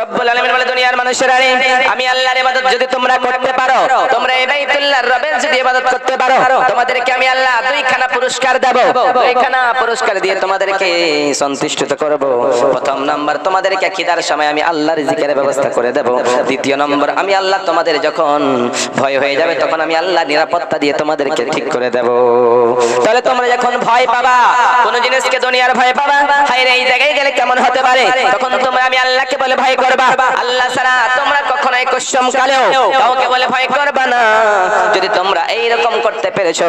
রব্বুল আলামিন বলে, দুনিয়ার মানুষেরা আমি আল্লাহর ইবাদত যদি তোমরা করতে পারো, তোমরা এই বাইতুল্লাহর রবের যদি ইবাদত করতে পারো, তোমাদেরকে আমি আল্লাহ দুইখানা পুরস্কার দেব। দুইখানা পুরস্কার দিয়ে তোমাদেরকে সন্তুষ্ট করব। প্রথম নাম্বার, তোমাদেরকে খিদার সময় আমি আল্লাহর জিকিরের ব্যবস্থা করে দেব। দ্বিতীয় নম্বর, আমি আল্লাহ তোমাদের যখন ভয় হয়ে যাবে, তখন আমি আল্লাহ নিরাপত্তা দিয়ে তোমাদেরকে ঠিক করে দেব। তাহলে তোমরা যখন ভয় পাবা, কোন জিনিসকে দুনিয়ার ভয় পাবা হায় এই জায়গায় গেলে কেমন হতে পারে? তখন তোমরা আমি আল্লাহকে বলে ভয় করবা? আল্লাহ ছাড়া তোমরা কখনোই কসম কালেও কাউকে বলে ভয় করবা না। যদি তোমরা এই রকম করতে পেরেছ,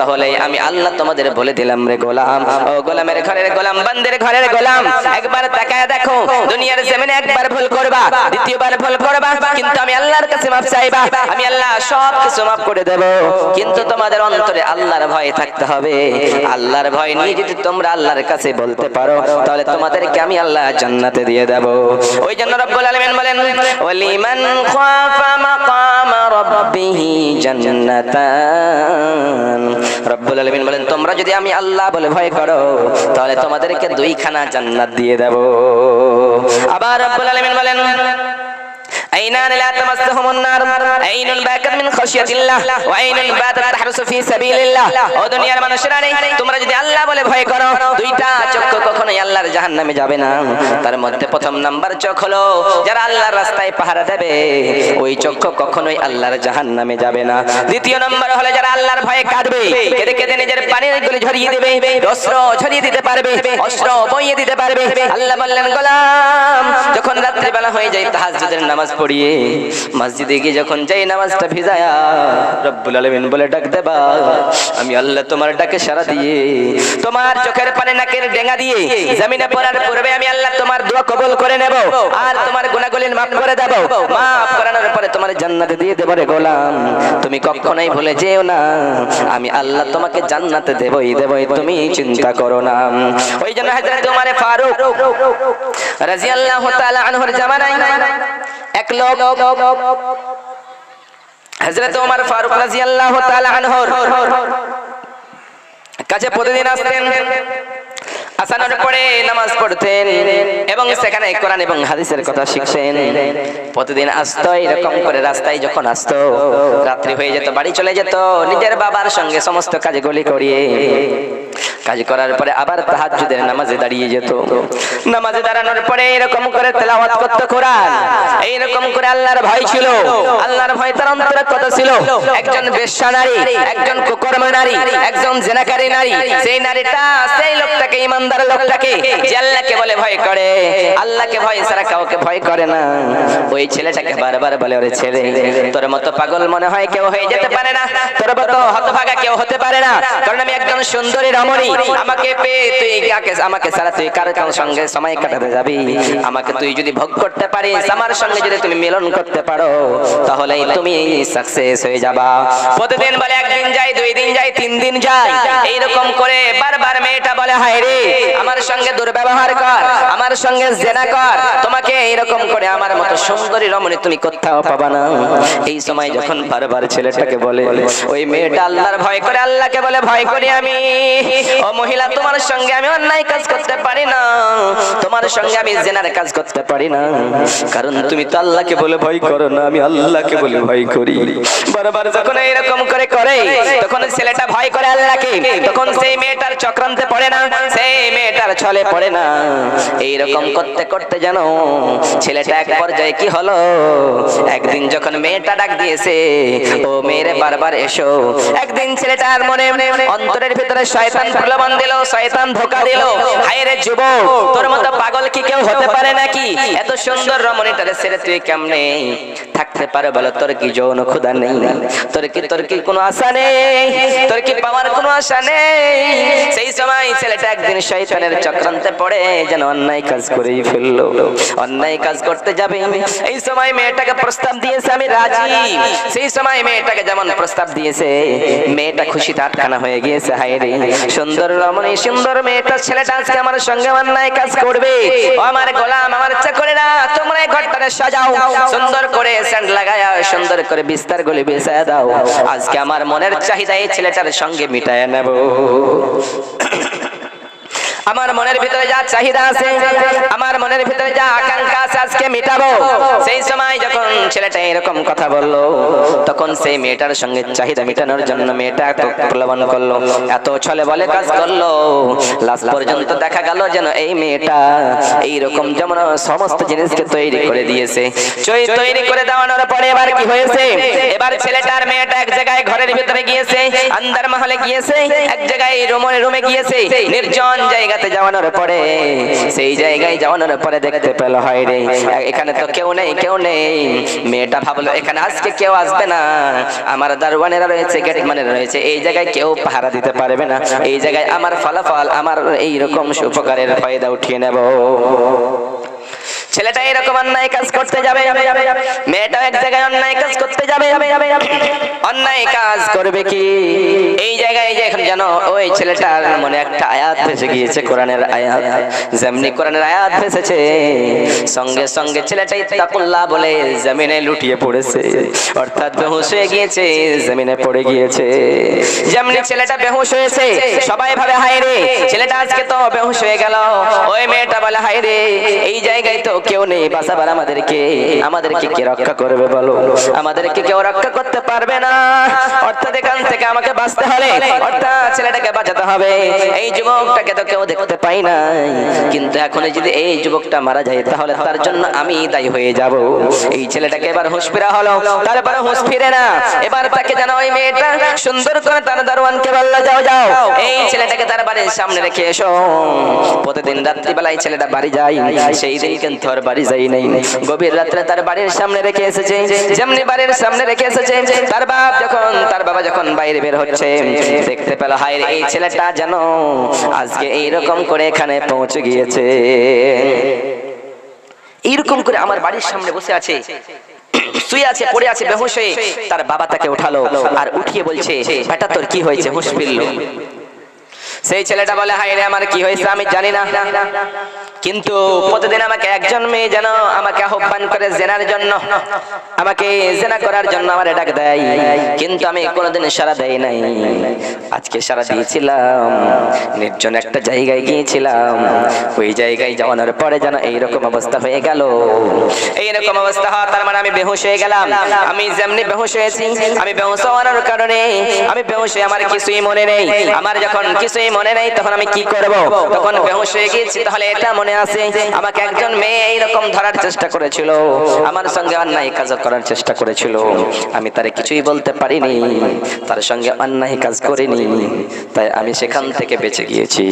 তাহলে আমি আল্লাহ তোমাদের বলে দিলাম রে গোলাম। ও গোলামের ঘরের গোলাম, বান্দের ঘরের গোলাম, একবার তাকায় দেখো, দুনিয়ার জমিনে একবার ভুল করবা, দ্বিতীয়বার ভুল করবা, কিন্তু আমি আল্লাহর কাছে মাফ চাইবা, আমি আল্লাহ সব কিছু মাফ করে দেব। কিন্তু তোমাদের অন্তরে আল্লাহর ভয় থাকতে হবে। আল্লাহর ভয় নিয়ে যদি তোমরা আল্লাহর কাছে বলতে পারো, তাহলে তোমাদেরকে আমি আল্লাহ জান্নাতে দিয়ে দেব। ওই জন্য রব্বুল আলামিন বলেন ওয়ালিমান খাফা مقام ربه جنتان. রব্বুল আলামিন বলেন তোমরা যদি আমি আল্লাহ বলে ভয় করো তাহলে তোমাদেরকে দুইখানা জান্নাত দিয়ে দেব। আবার রব্বুল আলমিন বলেন عينان لا تمسهم النار عين باكت من خشية الله وعين باتت تحرس في سبيل الله ও দুনিয়ার মানুষেরা রে তোমরা যদি আল্লাহ বলে ভয় করো দুইটা চক্ষু কখনোই আল্লাহর জাহান্নামে যাবে না তার মধ্যে প্রথম নাম্বার চোখ হলো যারা আল্লাহর রাস্তায় পাহারা দেবে ওই চক্ষু কখনোই আল্লাহর জাহান্নামে যাবে না দ্বিতীয় নাম্বার হলো যারা আল্লাহর ভয়ে কাঁদবে কেঁদে কেঁদে নিজের পানির গুলি ঝরিয়ে দেবে অস্ত্র ঝরিয়ে দিতে পারবে অস্ত্র বইয়ে দিতে পারবে আল্লাহ বললেন গোলাম যখন রাত্রিবেলা হয়ে যায় তাহাজ্জুদের নামাজ পড়িয়ে মসজিদে গিয়ে যখন যাই নামাজটা ভিজায়া, রব্বুল আলামিন বলে, ডাক দেবা, আমি আল্লাহ তোমার ডাকে সারা দিয়ে, তোমার চোখের পানে নাকের ডেঙ্গা দিয়ে জমিনে পড়ার পূর্বে আমি আল্লাহ তোমার দোয়া কবুল করে নেব আর তোমার গুনাহগুলির মাফ করে দেব। মাফ করানোর পরে তোমার জান্নাতে দিয়ে দেব রে গোলাম। তুমি কখনোই ভুলে যেও না, আমি আল্লাহ তোমাকে জান্নাতে দেবই দেবই, তুমি চিন্তা করো না। ওই জন্য হযরত ওমর ফারুক রাদিয়াল্লাহু তাআলা আনহুর জামানায় এক লোক হযরত ওমর ফারুক রাদিয়াল্লাহু তাআলা আনহুর কাছে প্রতিদিন আসতেন, আসানোর পরে নামাজ পড়তেন এবং সেখানে কোরআন এবং হাদিসের কথা শিখছেন প্রতিদিন আসতো, এরকম করে রাস্তায় যখন আসতো, রাত্রি হয়ে যেত, বাড়ি চলে যেত, নিজের বাবার সঙ্গে সমস্ত কাজগুলি করিয়ে কাজ করার পরে আবার তাহাজ্জুদের নামাজে দাঁড়িয়ে যেত। নামাজে দাঁড়ানোর পরে এরকম করে তেলাওয়াত করতে কোরআন। এইরকম করে আল্লাহর ভয় ছিল। আল্লাহর ভয় তার অন্তরে কত ছিল? একজন বেশ্যা নারী, একজন কুকর্ম নারী, একজন জেনাকারী নারী। সেই নারীটা, সেই লোকটাকে, ইমানদার লোকটাকে যে আল্লাহকে বলে ভয় করে, আল্লাহকে ভয় ছাড়া কাউকে ভয় করে না। ওই ছেলেটাকে বারবার বলে, ওরে ছেলে, তোর মতো পাগল মনে হয় কেউ হয়ে যেতে পারে না। তোর মতো হতভাগা কেউ হতে পারে না। কারণ আমি একজন সুন্দরী রমণী আমাকে পেয়ে তুই কাকে, আমাকে ছাড়া তুই কার কার সঙ্গে সময় কাটাতে যাবি? আমাকে তুই যদি ভোগ করতে পারিস, আমার সঙ্গে যদি তুমি মিলন করতে পারো তাহলে তুমি সাকসেস হয়ে যাবা। প্রতিদিন বলে একদিন যাই, দুই দিন যাই, তিন দিন যাই, এইরকম করে বারবার মেয়েটা বলে, হায় রে, আমার সঙ্গে দুর্ব্যবহার কর, আমার সঙ্গে জেনা কর, তোমাকে এইরকম করে আমার মতো সুন্দরী রমণী তুমি কোথাও পাবা না। এই সময় যখন বারবার ছেলেটাকে বলে, ওই মেয়েটা আল্লাহর ভয় করে, আল্লাহকে বলে, ভয় করি আমি। ও মহিলা, তোমার সঙ্গে আমি অন্যায় কাজ করতে পারি না। তোমার সঙ্গে আমি জেনার কাজ করতে পারি না। কারণ তুমি তো আল্লাহকে বলে ভয় করো না, আমি আল্লাহকে বলে ভয় করি। বারবার যখন এরকম করে করে, তখন ছেলেটা ভয় করে আল্লাহকে। তখন সেই মেয়েটার চক্রান্তে পড়ে না, সেই মেয়েটার ছলে পড়ে না। এইরকম করতে করতে জানো ছেলেটা এক পর্যায়ে কি হলো? একদিন যখন মেয়েটা ডাক দিয়েছে, ও মেয়েরে বারবার এসো। একদিন ছেলেটার মনে অন্তরের ভিতরে শয়তান প্রলোভন দিল, শয়তান ধোকা দিল। তোর মতো পাগল কি কেউ হতে পারে নাকি? এত সুন্দর রমণীটারে তুই কেমনে থাকতে পারে বলো? তোর কি যৌন নেই? তোর কি তোর কি কোনো আশা নেই? তোর কি পাওয়ার কোনো আশা নেই? সেই সময় ছেলেটা একদিন চক্রান্তে পড়ে, যেন অন্যায় কাজ করেই ফেলল। অন্যায় কাজ করতে যাবে। এই সময় মেয়েটাকে প্রস্তাব দিয়েছে, আমি রাজি। সেই সময় মেয়েটাকে যেমন প্রস্তাব দিয়েছে, মেয়েটা খুশিতে আটখানা হয়ে গিয়েছে হায় রে সুন্দর রমণী, সুন্দর মেয়েটা ছেলেটা আজকে আমার সঙ্গে অন্যায় কাজ করবে। আমার গোলাম, আমার চাকরেরা তোমরা এই ঘরটারে সাজাও। সুন্দর করে স্যান্ড লাগায়া, সুন্দর করে বিস্তার গুলি বিছায়া দাও। আজকে আমার মনের চাহিদা এই ছেলেটার সঙ্গে মিটায় নেব। আমার মনের ভিতরে যা চাহিদা আছে, আমার মনের ভিতরে যা আকাঙ্ক্ষা আছে, আজকে মেটাবো। সেই সময় যখন ছেলেটা এরকম কথা বলল, তখন সেই মেয়েটার সঙ্গে চাহিদা মেটানোর জন্য মেয়েটা এত প্রলোভন করল, এত ছলে বলে কাজ করল। লাস্ট পর্যন্ত দেখা গেল যেন এই মেয়েটা এইরকম যেমন সমস্ত জিনিসকে তৈরি করে দিয়েছে। তৈরি করে দেওয়ানোর পরে এবার কি হয়েছে? এবার ছেলেটার মেয়েটা এক জায়গায় ঘরের ভিতরে গিয়েছে আন্দার মহলে গিয়েছে, এক জায়গায় রুমে রুমে গিয়েছে, নির্জন জায়গাতে যাওয়ানোর পরে, সেই জায়গায় যাওয়ানোর পরে দেখতে পেল, হয় রে, এখানে তো কেউ নেই কেউ নেই। মেয়েটা ভাবলো, এখানে আজকে কেউ আসবে না। আমার দারোয়ানেরা রয়েছে গেটম্যানের রয়েছে, এই জায়গায় কেউ পাহারা দিতে পারবে না। এই জায়গায় আমার ফলাফল, আমার এইরকম সুপকারের ফায়দা উঠিয়ে নেব। ছেলেটা এরকম অন্যায় কাজ করতে যাবে। মেয়েটা এক জায়গায় অন্যায় কাজ করতে যাবে। অন্যায় কাজ করবে কি? এই জায়গায় যে এখন জানো, ওই ছেলেটার মনে একটা আয়াত ভেসে গিয়েছে, কোরআনের আয়াত। যেমনি কোরআনের আয়াত ভেসেছে, সঙ্গে সঙ্গে ছেলেটাই তাকুল্লাহ বলে জমিনে লুটিয়ে পড়েছে। অর্থাৎ বেহুশ হয়ে গিয়েছে, জমিনে পড়ে গিয়েছে। যেমনি ছেলেটা বেহুশ হয়েছে, সবাই ভাবে, হায় রে, ছেলেটা আজকে তো বেহুশ হয়ে গেল। ওই মেয়েটা বলে, হায় রে, এই জায়গায় তো কেউ নেই বাঁচাবার আমাদেরকে আমাদেরকে কে রক্ষা করবে বলো? আমাদেরকে কেউ রক্ষা করতে পারবে না। অর্থাৎ এখান থেকে আমাকে বাঁচতে হলে, অর্থাৎ ছেলেটাকে বাঁচাতে হবে। এই যুবকটাকে তো কেউ দেখতে পাই না কিন্তু এখন যদি এই যুবকটা মারা যায়, তাহলে তার জন্য আমি দায়ী হয়ে যাব। এই ছেলেটাকে এবার হুঁশ ফিরা হলো, তারপরে হুঁশ ফিরে না। এবার তাকে যেন ওই মেয়েটা সুন্দর করে তার দারোয়ানকে বলল, যাও যাও, এই ছেলেটাকে তার বাড়ির সামনে রেখে এসো। প্রতিদিন রাত্রিবেলায় ছেলেটা বাড়ি যায়, সেই দিন কিন্তু আর বাড়ি যাই নাই। গভীর রাত্রে তার বাড়ির সামনে রেখে এসেছে। যেমনি বাড়ির সামনে রেখে এসেছে, তার বাপ যখন, তার বাবা যখন বাইরে বের হচ্ছে, দেখতে পেল এই ছেলেটা যেন আজকে এইরকম করে এখানে পৌঁছে গিয়েছে। এইরকম করে আমার বাড়ির সামনে বসে আছে, শুয়ে আছে, পড়ে আছে, বেহুশ হয়ে, তার বাবা তাকে উঠালো আর উঠিয়ে বলছে, বেটা, তোর কি হয়েছে? হুঁশ ফিরলো সেই ছেলেটা বলে হাই রে, আমার কি হয়েছে আমি জানি না। কিন্তু প্রতিদিন আমাকে একজন মেয়ে যেন আমাকে আহ্বান করে জেনার জন্য, আমাকে জেনা করার জন্য আমার ডাক দেয়। কিন্তু আমি কোনোদিন সারা দেই নাই। আজকে সারা দিয়েছিলাম, নির্জন একটা জায়গায় গিয়েছিলাম। ওই জায়গায় যাওয়ানোর পরে যেন এইরকম অবস্থা হয়ে গেল। এইরকম অবস্থা হওয়া তার মানে আমি বেহুশ হয়ে গেলাম। আমি যেমনি বেহুশ হয়েছি, আমি বেহুশ হওয়ার কারণে, আমি বেহুশ আমার কিছুই মনে নেই। আমার যখন কিছুই মনে নেই, তখন আমি কি করব? তখন বেহুশ হয়ে গিয়েছি, তাহলে এটা মনে আছে, আমাকে একজন মেয়ে এইরকম ধরার চেষ্টা করেছিল। আমার সঙ্গে অন্যায় কাজ করার চেষ্টা করেছিল। আমি তারে কিছুই বলতে পারিনি, তার সঙ্গে অন্যায় কাজ করিনি, তাই আমি সেখান থেকে বেঁচে গিয়েছি।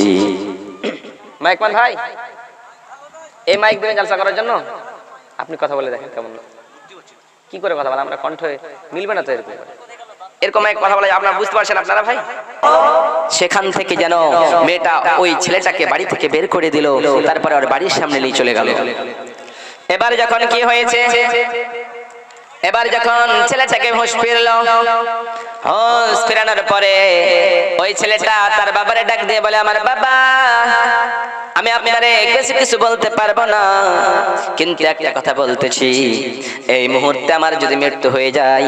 মাইকমান ভাই? এই মাইক দিয়ে জলসা করার জন্য? আপনি কথা বলে দেখেন কেমন। কি করে কথা বলে, আমরা কণ্ঠ মিলবে না তো এরকম করে। এরকম এক কথা বলে আপনারা বুঝতে পারছেন আপনারা ভাই? সেখান থেকে যেন মেয়েটা ওই ছেলেটাকে বাড়ি থেকে বের করে দিল, তারপরে ওর বাড়ির সামনে নিয়ে চলে গেল। এবারে যখন কি হয়েছে? এবার যখন ছেলেটাকে হোশ ফিরল, হোশ ফিরানোর পরে ওই ছেলেটা তার বাবারে ডাক দিয়ে বলে, আমার বাবা, আমি আপনারে কিছু কিছু বলতে পারব না। কিন্তু একটা কথা বলতেছি, এই মুহূর্তে আমার যদি মৃত্যু হয়ে যায়,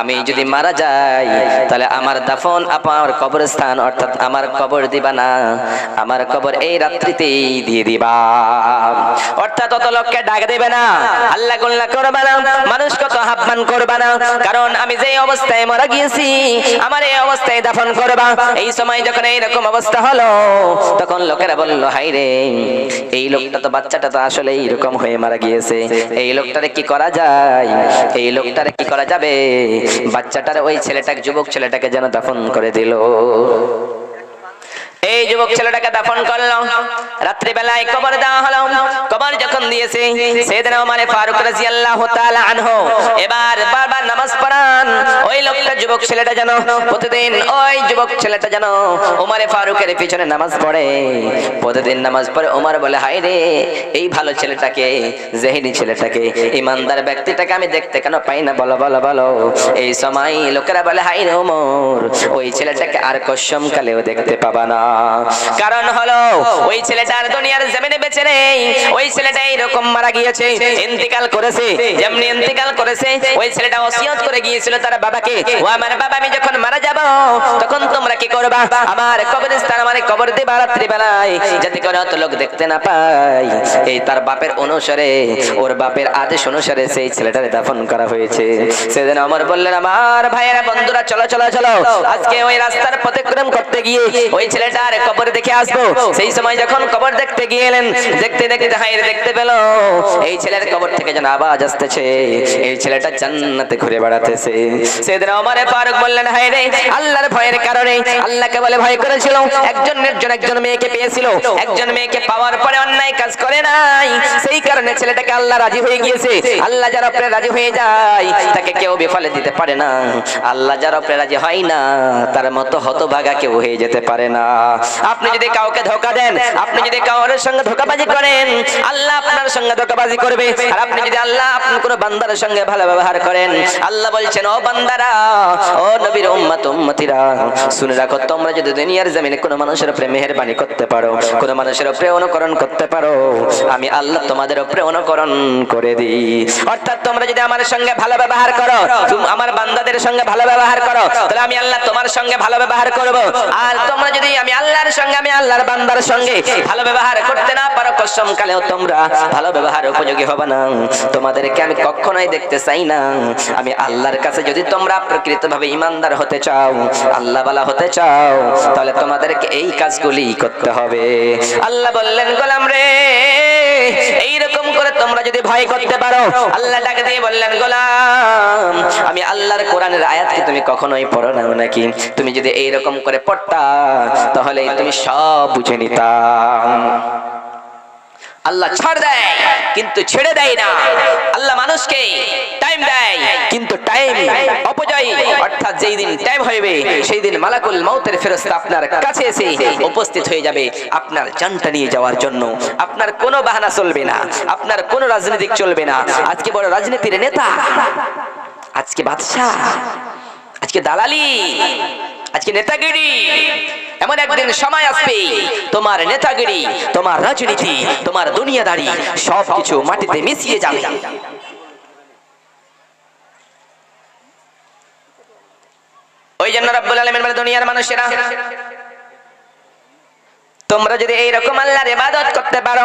আমি যদি মারা যাই, তাহলে আমার দাফন আমার কবরস্থান, অর্থাৎ আমার কবর দিবা না, আমার কবর এই রাত্রিতেই দিয়ে দিবা। অর্থাৎ অত লোককে ডাক দেবে না। আল্লাহ গুল্লা করবে না। মানুষ কত আহ্বান করবে না। কারণ আমি যে অবস্থায় মারা গিয়েছি, আমার এই অবস্থায় দাফন করবা। এই সময় যখন এইরকম অবস্থা হলো, তখন লোকেরা বলল হাই রে, এই লোকটা তো, বাচ্চাটা তো আসলে এইরকম হয়ে মারা গিয়েছে। এই লোকটারে কি করা যায়? এই লোকটারে কি করা যাবে? বাচ্চাটার ওই ছেলেটাকে যুবক ছেলেটাকে যেন দাফন করে দিল। এই যুবক ছেলেটাকে দাফন করল রাত্রিবেলায় কবর দেওয়া হলো। কবর যখন দিয়েছে, সেদিন ওমারে ফারুক রাদিয়াল্লাহু তাআলা আনহু এবার বারবার নামাজ পড়ান। ওই লোকটা যুবক ছেলেটা যেন, প্রতিদিন ওই যুবক ছেলেটা যেন ওমারে ফারুকের পিছনে নামাজ পড়ে। প্রতিদিন নামাজ পড়ে ওমর বলে, হায় রে, এই ভালো ছেলেটাকে জেহিনী ছেলেটাকে, ইমানদার ব্যক্তিটাকে আমি দেখতে কেন পাই না? বলো বলো বলো। এই সময় লোকেরা বলে হাই রে ওমর, ওই ছেলেটাকে আর কসম কালেও দেখতে পাবা না। কারণ হলো, ওই ছেলেটার দুনিয়ার জমিনে বেঁচে নেই। ওই ছেলেটা এইরকম মারা গিয়েছে, ইন্তিকাল করেছে, যেমনি ইন্তিকাল করেছে, ওই ছেলেটা ওসিয়ত করে গিয়েছিল তার বাবাকে। ও আমার বাবা, আমি যখন মারা যাব, তখন তোমরা কি করবা? আমার কবরস্থান, আমার কবর যাতে করে অত লোক দেখতে না এই তার বাপের অনুসারে, ওর বাপের আদেশ অনুসারে সেই ছেলেটারে দাফন করা হয়েছে। সেদিন আমার বললেন, আমার ভাইয়েরা, বন্ধুরা, চলো চলো চলো। আজকে ওই রাস্তার পথক্রম করতে গিয়ে ওই ছেলেটার কবর দেখে আসব। সেই সময় যখন কবর দেখতে গিয়েলেন দেখতে দেখতে হাইরে দেখতে পেল এই ছেলের কবর থেকে যেন আওয়াজ আসতেছে। এই ছেলেটা জান্নাতে ঘুরে বেড়াতেছে। সেদিন আমারে ফারুক বললেন হায় রে আল্লাহর ভয়ের কারণে আল্লাহকে বলে ভয় করেছিল। একজন নির্জন একজন মেয়েকে পেয়েছিল। একজন মেয়েকে পাওয়ার পরে অন্যায় কাজ করে নাই। সেই কারণে ছেলেটাকে আল্লাহ রাজি হয়ে গিয়েছে। আল্লাহ যার উপরে রাজি হয়ে যায় তাকে কেউ বিফলে দিতে পারে না। আল্লাহ যার উপরে রাজি হয় না তার মতো হতভাগা কেউ হয়ে যেতে পারে না। আপনি যদি কাউকে ধোকা দেন, আপনি যদি কাউর সঙ্গে ধোকাবাজি করেন, আল্লাহ আপনার সঙ্গে ধোকাবাজি করবে। আর আপনি যদি আল্লাহ আপনার কোনো বান্দার সঙ্গে ভালো ব্যবহার করেন, আল্লাহ বলছেন, ও বান্দারা, ও নবীর উম্মত, উম্মতিরা, শুনে রাখো, তোমরা যদি দুনিয়ার জমিনে কোনো মানুষের উপরে মেহেরবানি করতে পারো, কোনো মানুষের উপরে অনুকরণ করতে পারো, আমি আল্লাহ তোমাদের উপরে অনুকরণ করে দিই। অর্থাৎ তোমরা যদি আমার সঙ্গে ভালো ব্যবহার করো আমার বান্দাদের সঙ্গে ভালো ব্যবহার করো, তাহলে আমি আল্লাহ তোমার সঙ্গে ভালো ব্যবহার করব। আর তোমরা যদি আমি আল্লাহর সঙ্গে, আমি আল্লাহর বান্দার সঙ্গে। ভালো ব্যবহার করতে না পারো কসম কালেও তোমরা। ভালো ব্যবহার উপযোগী হবে না। তোমাদেরকে আমি কখনোই দেখতে চাই না। আমি আল্লাহর কাছে যদি তোমরা প্রকৃতভাবে ইমানদার হতে চাও, আল্লাহ বালা হতে চাও, তাহলে তোমাদেরকে এই কাজগুলি করতে হবে। আল্লাহ বললেন, গোলাম রে করে তোমরা যদি ভয় করতে পারো, আল্লাহ ডাকে দিয়ে বললেন, গোলাম, আমি আল্লাহর কোরআনের আয়াত কি তুমি কখনোই পড়ো না নাকি? তুমি যদি এইরকম করে পড়তা, তাহলে তুমি সব বুঝে নিতা আল্লাহ ছাড় দেয়, কিন্তু ছেড়ে দেয় না। আল্লাহ মানুষকে টাইম দেয়, কিন্তু টাইম অপজয় অর্থাৎ যেই দিন টাইম হইবে, সেই দিন মালাকুল মাউতের ফেরস্তা আপনার কাছে এসে উপস্থিত হয়ে যাবে আপনার জানটা নিয়ে যাওয়ার জন্য। আপনার কোনো বাহানা চলবে না, আপনার কোনো রাজনীতিক চলবে না। আজকে বড় রাজনীতির নেতা, আজকে বাদশাহ, আজকে দালালি, আজকে নেতাগিরি এমন একদিন সময় আসবে তোমার নেতাগিরি তোমার রাজনীতি তোমার দুনিয়াদারি সবকিছু মাটিতে মিশিয়ে যাবে। ওই জন্য রব্বুল আলামিন বলে দুনিয়ার মানুষেরা তোমরা যদি এই রকম আল্লাহর ইবাদত করতে পারো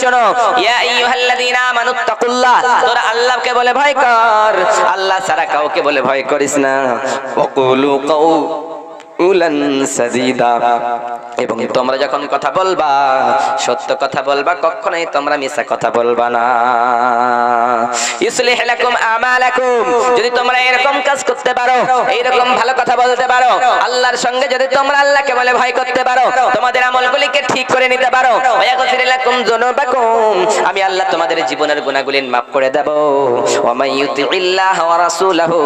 শোনো। আমানুত্তাকুল্লাহ তোরা আল্লাহকে বলে ভয় কর। আল্লাহ সারা কাউকে বলে ভয় করিস না। সাদীদা। এবং তোমরা যখন কথা বলবা সত্য কথা বলবা কখনোই তোমরা মিছা কথা বলবা না। ইউসলিহ লাকুম আমালাকুম। যদি তোমরা এরকম কাজ করতে পারো এইরকম ভালো কথা বলতে পারো আল্লাহর সঙ্গে যদি তোমরা আল্লাহকে বলে ভয় করতে পারো তোমাদের আমলগুলিকে ঠিক করে নিতে পারো ওয়াগফির লাকুম যুনুবাকুম। আমি আল্লাহ তোমাদের জীবনের গুনাহগুলি মাফ করে দেব। ওয়া মান ইউতিইল্লাহ ওয়া রাসূলাহু।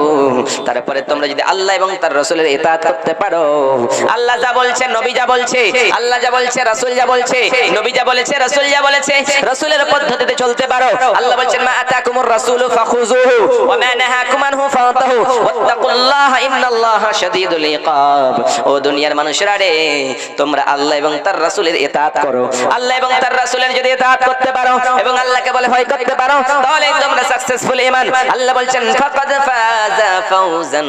তারপরে তোমরা যদি আল্লাহ এবং তার রাসূলের ইতাআত করতে পারো আল্লাহ যা বলছে, নবী যা বলছে, আল্লাহ যা বলছে, রাসূল যা বলছে, নবী যা বলেছে, রাসূল যা বলেছে, রাসূলের পদ্ধতিতে চলতে পারো। আল্লাহ বলছেন, মা আতাকুমুর রাসূলু ফাখুযুহু ওয়া মা নাহাকুম আনহু ফান্তাহু ওয়াত্তাকুল্লাহা ইন্নাল্লাহা শাদীদুল ইকাব। ও দুনিয়ার মানুষরা রে, তোমরা আল্লাহ এবং তার রাসূলের ইতাআত করো। আল্লাহ এবং তার রাসূলের যদি ইতাআত করতে পারো এবং আল্লাহকে বলে ভয় করতে পারো, তাহলে তোমরা সাকসেসফুল ঈমান। আল্লাহ বলছেন, ফাকাদ ফাজা ফাওজান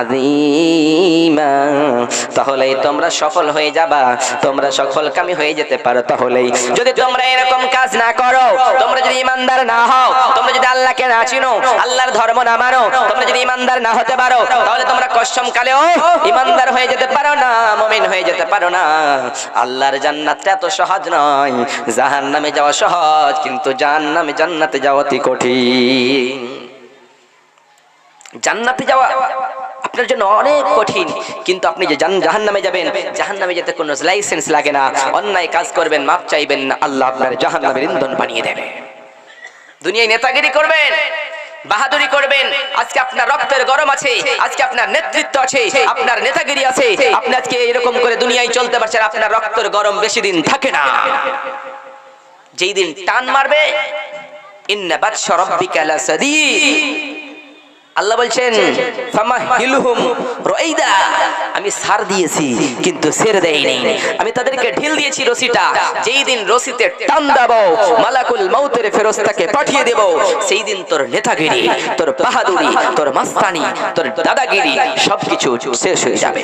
আযীমা। তাহলেই তোমরা সফল হয়ে যাবা। তোমরা সফল কামি হয়ে যেতে পারো তাহলেই। যদি তোমরা এরকম কাজ না করো, তোমরা যদি ইমানদার না হও, তোমরা যদি আল্লাহকে না চিনো, আল্লাহর ধর্ম না মানো, তোমরা যদি ইমানদার না হতে পারো, তাহলে তোমরা কষ্টম কালেও ইমানদার হয়ে যেতে পারো না, মুমিন হয়ে যেতে পারো না। আল্লাহর জান্নাতটা এত সহজ নয়। জাহান্নামে যাওয়া সহজ, কিন্তু জাহান্নামে জান্নাতে যাওয়া অতি কঠিন। জান্নাতে যাওয়া আপনার জন্য অনেক কঠিন। কিন্তু আপনি যে জাহান নামে যাবেন জাহান নামে যেতে কোনো লাইসেন্স লাগে না। অন্যায় কাজ করবেন, মাপ চাইবেন না। আল্লাহ আপনার জাহান নামের ইন্ধন বানিয়ে দেবে। দুনিয়ায় নেতাগিরি করবেন, বাহাদুরি করবেন। আজকে আপনার রক্তের গরম আছে, আজকে আপনার নেতৃত্ব আছে, আপনার নেতাগিরি আছে। আপনি আজকে এরকম করে দুনিয়ায় চলতে পারছেন, আপনার রক্তের গরম বেশি দিন থাকে না। যেই দিন টান মারবে, ইন্না বাদশা রাব্বিকা লাসাদীদ আল্লাহ বলছেন আমি সার দিয়েছি কিন্তু সের দেয়নি। আমি তাদেরকে ঢিল দিয়েছি রশিটা। যেই দিন রশিতে টান দেবো মালাকুল মাউতের ফেরেশতাকে পাঠিয়ে দেব সেই দিন তোর নেতাগিরি তোর বাহাদুরি তোর মাস্তানি তোর দাদাগিরি সবকিছু শেষ হয়ে যাবে।